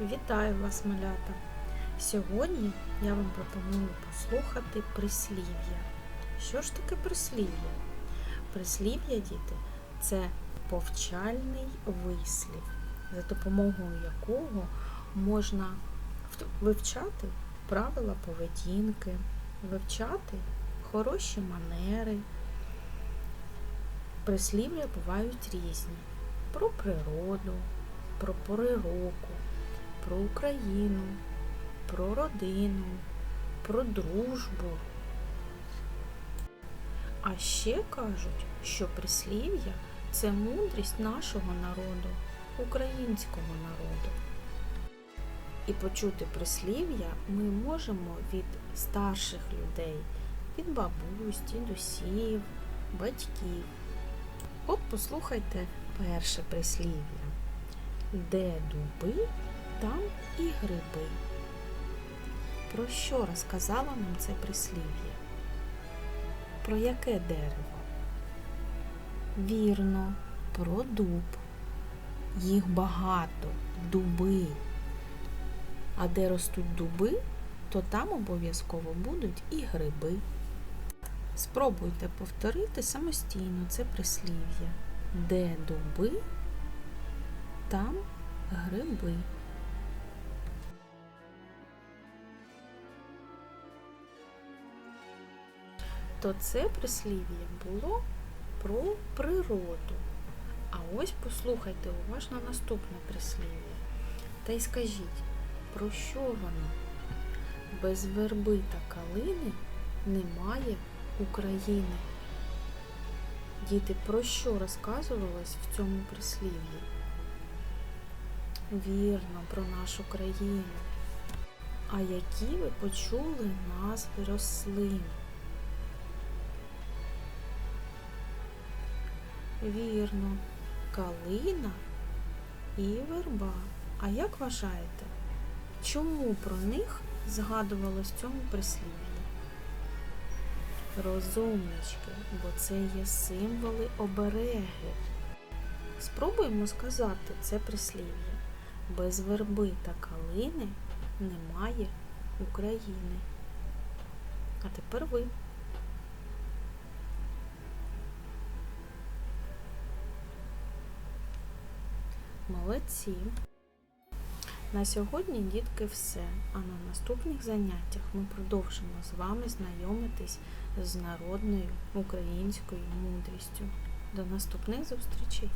Вітаю вас, малята! Сьогодні я вам пропоную послухати прислів'я. Що ж таке прислів'я? Прислів'я, діти, це повчальний вислів, за допомогою якого можна вивчати правила поведінки, вивчати хороші манери. Прислів'я бувають різні про природу, про пори року, про Україну, про родину, про дружбу. А ще кажуть, що прислів'я це мудрість нашого народу, українського народу. І почути прислів'я ми можемо від старших людей, від бабусь, дідусів, батьків. От послухайте перше прислів'я. Де дуби, там і гриби. Про що розказало нам це прислів'я? Про яке дерево? Вірно, про дуб. Їх багато, дуби. А де ростуть дуби, то там обов'язково будуть і гриби. Спробуйте повторити самостійно це прислів'я. Де дуби, там гриби. То це прислів'я було про природу. А ось послухайте уважно наступне прислів'я. Та й скажіть, про що воно? Без верби та калини немає України. Діти, про що розказувалось в цьому прислів'ї? Вірно, про нашу країну. А які ви почули назви рослин? Вірно, калина і верба. А як вважаєте, чому про них згадувалось в цьому прислів'ї? Розумнички, бо це є символи обереги. Спробуємо сказати це прислів'я. Без верби та калини немає України. А тепер ви. Молодці. На сьогодні, дітки, все. А на наступних заняттях ми продовжимо з вами знайомитись з народною українською мудрістю. До наступних зустрічей!